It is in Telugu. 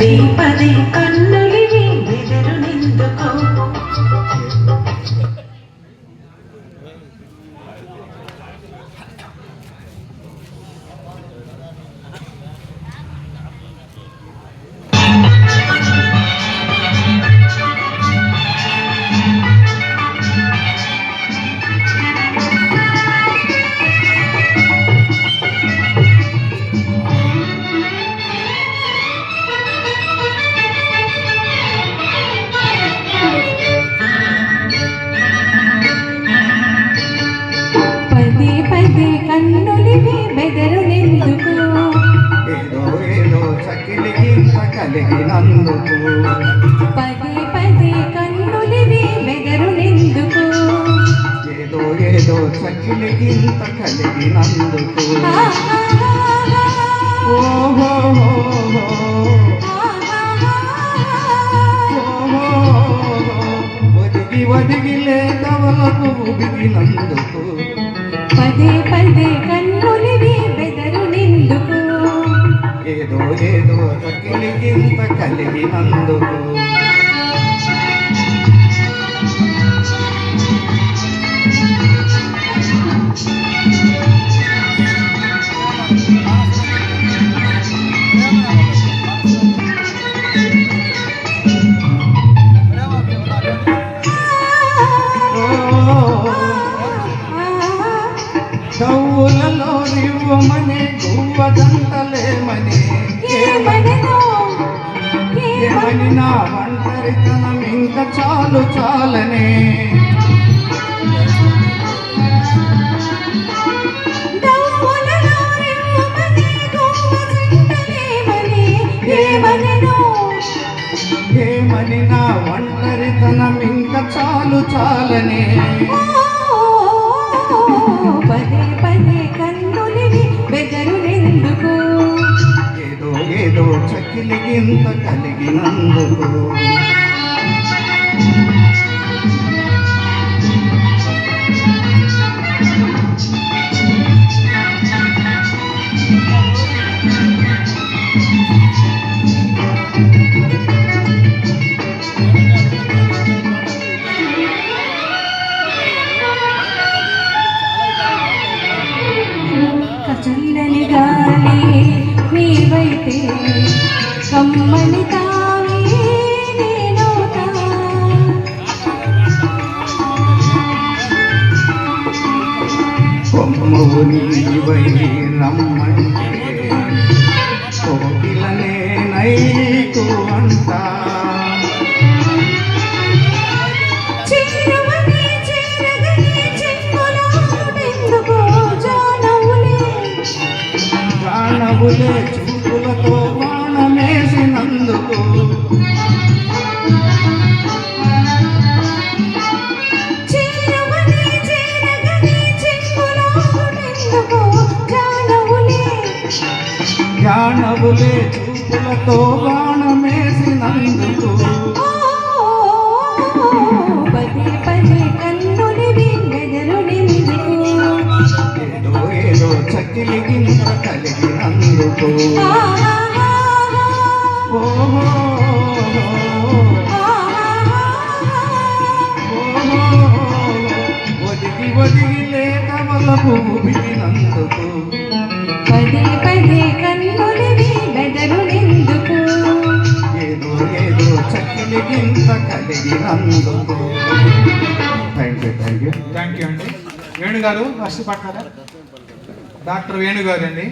పదే పదే కన్నులివి కన్నులివి బెదరు నిందుకు. ఏదో ఏదో చకిలి గింత కలిగినందుకు పదే పదే కన్నులివి బెదరు నిందుకు. ఏదో ఏదో చకిలి గింత కలిగినందుకు ఓహో ఒదిగి లేదవలకు ఉబిగినందుకు పదే పదే కన్నులివి బెదరు నిందుకు ఏదో ఏదో చకిలి గింత కలిగినందుకు ఏమని? నా ఒంటరితనం ఇంకా చాలు చాలనే. ఏమని నా ఒంటరితనం ఇంకా చాలు చాలనే. పదే పదే కన్నులివి బెదరు ఏదో ఏదో కలిగినందుకు. నీవైతే కమ్మని తావి నేనవుతా కొమ్మవు నీవై కోకిలనే నైకు అంటా ప్రాణవులే చూపులతో బాణమేసినందుకు జానవులే చూపులతో బాణమేసినందుకు. పదే పదే కన్నులివి బెదరు నిందుకు ఏదో ఏదో గింత కలిగినందుకు ఓహో ఒదిగి ఒదిగి లేక వలపు ఉబిగినందుకు పదే పదే కన్నులివి బెదరు నిందుకు ఏదో ఏదో చకిలి గింత కలిగినందుకు. Thank you thank you thank you అండి. వేణుగారు ఫస్ట్ పట్టారా డాక్టర్ వేణుగారు అండి